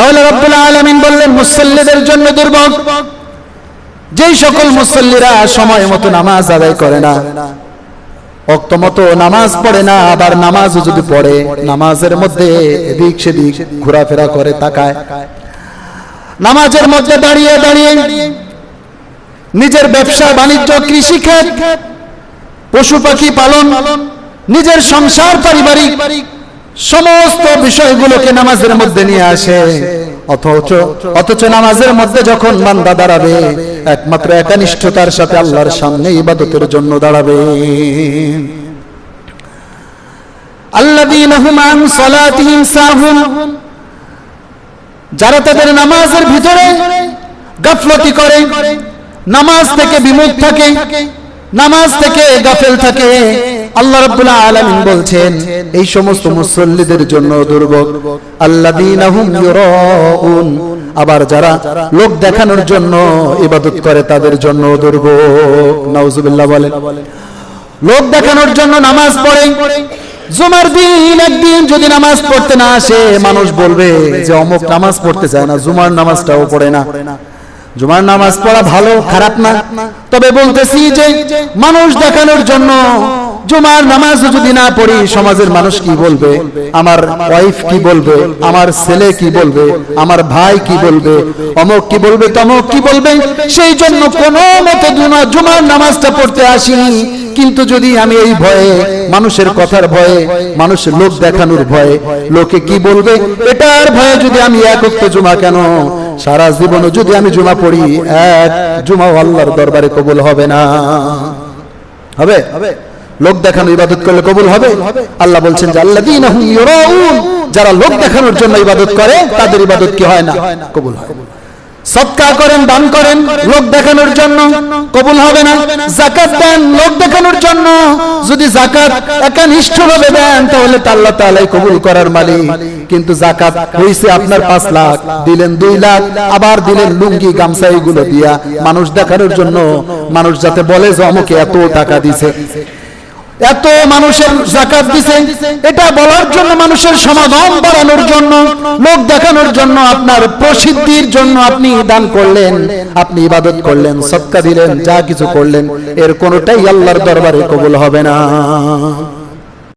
তাহলে রব্বুল আলামিন বললেন, মুসল্লিদের জন্য দুর্ভোগ। যেই সকল মুসল্লিরা সময় মতো নামাজ আদায় করে না, অক্ত মতো নামাজ পড়ে না, আবার নামাজ যদি পড়ে, নামাজের মধ্যে এদিক সেদিক ঘোরাফেরা করে, তাকায়। নামাজের মধ্যে দাঁড়িয়ে দাঁড়িয়ে নিজের ব্যবসা, বাণিজ্য কৃষি ক্ষেত পশু পাখি পালন, নিজের সংসার, পারিবারিক সমস্ত বিষয়গুলোকে নামাজের মধ্যে নিয়ে আসে। অথচ অথচ নামাজের মধ্যে যখন বান্দা দাঁড়াবে একমাত্র একানিষ্ঠতার সাথে আল্লাহর সামনে ইবাদতের জন্য দাঁড়াবে। যারা তাদের নামাজের ভিতরে গাফলতি করে নামাজ থেকে বিমুখ থাকে নামাজ থেকে গাফেল থাকে আল্লাহ রাব্বুল আলামিন বলছেন, এই সমস্ত মুসল্লিদের জন্য দুর্ভোগ। আল্লাযীনা হুম ইউরাউন। আবার যারা লোক দেখানোর জন্য ইবাদত করে, তাদের জন্য দুর্ভোগ। নাউজুবিল্লাহ বলেন। লোক দেখানোর জন্য নামাজ পড়ে। জুমার দিন একদিন যদি নামাজ পড়তে না আসে, মানুষ বলবে যে অমুক নামাজ পড়তে চায় না, জুমার নামাজটাও পড়ে না। জুমার নামাজ পড়া ভালো, খারাপ না। তবে বলতেছি যে, মানুষ দেখানোর জন্য জুমার নামাজ যদি না পড়ি, সমাজের মানুষ কি বলবে? আমার ওয়াইফ কি বলবে? আমার ছেলে কি বলবে? আমার ভাই কি বলবে? অমুক কি বলবে, তমক কি বলবে? সেই জন্য কোনো মতে জুমা- জুমার নামাজটা পড়তে আসিনি। কিন্তু যদি আমি এই ভয়ে, মানুষের কথার ভয়ে মানুষের লোক দেখানোর ভয়ে, লোকে কি বলবে? এটার ভয়ে যদি আমি এক উক্ত জুমা কেন? সারা জীবনে যদি আমি জুমা পড়ি, এক জুমাও আল্লাহর দরবারে কবুল হবে না। হবে হবে? লোক দেখানো ইবাদত করলে কবুল হবে? আল্লাহ বলছেন যারা লোক দেখানোর জন্য ইবাদত করে, তাদের ইবাদত কি হয় না? কবুল হয়। সৎকা করেন, দান করেন, লোক দেখানোর জন্য কবুল হবে না। জাকাত দেন, লোক দেখানোর জন্য। যদি জাকাত একানিষ্ঠ ভাবে দেন, তাহলে আল্লাহ তাআলাই কবুল করার মালিক। কিন্তু জাকাত হইছে আপনার পাঁচ লাখ, দিলেন দুই লাখ, আবার দিলেন লুঙ্গি, গামছা এগুলো দিয়া। মানুষ দেখানোর জন্য, মানুষ যাতে বলে যে অমুকে এত টাকা দিছে। এত মানুষের জাকাত দিছে, এটা বলার জন্য মানুষের সমাগম বাড়ানোর জন্য, লোক দেখানোর জন্য, আপনার প্রসিদ্ধির জন্য আপনি দান করলেন, আপনি ইবাদত করলেন, সৎকা দিলেন, যা কিছু করলেন, এর কোনোটাই আল্লাহর দরবারে কবুল হবে না।